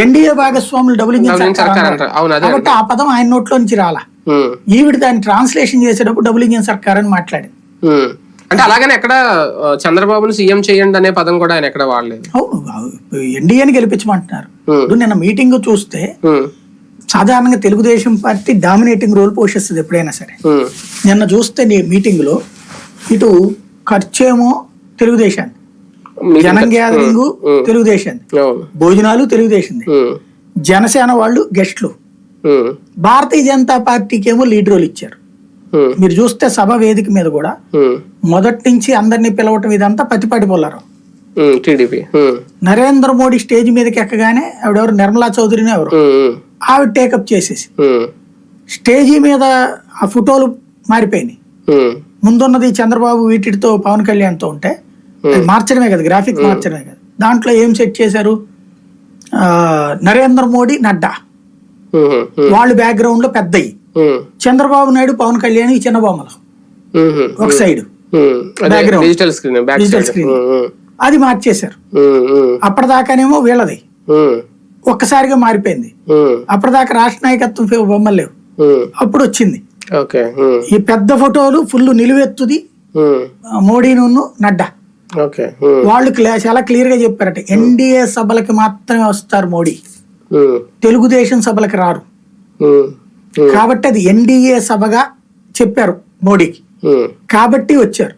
NDA భాగస్వాములు double engine కాబట్టి ఆ పదం ఆయన నోట్లో నుంచి రాలా. ఈవిడ దాన్ని ట్రాన్స్లేషన్ చేసేటప్పుడు డబుల్ ఇంజిన్ సర్కార్ అని మాట్లాడింది. అంటే అలాగని ఎక్కడ చంద్రబాబును సీఎం చేయండి అనే పదం కూడా ఆయన ఎక్కడ వాడలేదు. అవును ఎన్డీఏని గెలిపించమంటున్నారు. ఇప్పుడు నిన్న మీటింగ్ చూస్తే సాధారణంగా తెలుగుదేశం పార్టీ డామినేటింగ్ రోల్ పోషిస్తుంది ఎప్పుడైనా సరే. నిన్న చూస్తే నీ మీటింగ్లో ఇటు ఖర్చేమో తెలుగుదేశాన్ని జనం గ్యాదరింగ్ అవును. భోజనాలు తెలుగుదేశంది ఉమ్, జనసేన వాళ్ళు గెస్ట్లు. భారతీయ జనతా పార్టీకి ఏమో లీడ్ రోల్ ఇచ్చారు మీరు చూస్తే సభ వేదిక మీద కూడా మొదటి నుంచి అందరినీ పిలవటం ఇదంతా పతిపాటి పోలారు టీడీపీ. నరేంద్ర మోడీ స్టేజ్ మీదకి ఎక్కగానే ఆవిడెవరు? నిర్మలా చౌదరిని ఎవరు? ఆవిడ టేకప్ చేసేసి. స్టేజీ మీద ఆ ఫోటోలు మారిపోయినాయి. ముందున్నది చంద్రబాబు వీటితో పవన్ కళ్యాణ్తో ఉంటే మార్చడమే కదా గ్రాఫిక్ మార్చడమే కదా. దాంట్లో ఏం సెట్ చేశారు? నరేంద్ర మోడీ నడ్డా. ఉమ్, వాళ్ళు బ్యాక్గ్రౌండ్లో పెద్దయి. చంద్రబాబు నాయుడు పవన్ కళ్యాణ్ ఈ చిన్న బొమ్మలు. ఒక సైడ్. Digital screen. ఉమ్, ఉమ్, అది మార్చేశారు. అప్పటిదాకానేమో వీళ్ళది. ఒక్కసారిగా మారిపోయింది. అప్పటిదాకా రాష్ట్ర నాయకత్వం బొమ్మలు లేవు. అప్పుడు వచ్చింది ఈ పెద్ద ఫోటోలు ఫుల్ నిలువెత్తుది ఆ, మోడీను నడ్డా. వాళ్ళు చాలా క్లియర్గా చెప్పారట. ఎన్డీఏ సభలకి మాత్రమే వస్తారు మోడీ. తెలుగుదేశం సభలకి రారు. కాబట్టి అది ఎన్డీఏ సభగా చెప్పారు మోడీకి. కాబట్టి వచ్చారు.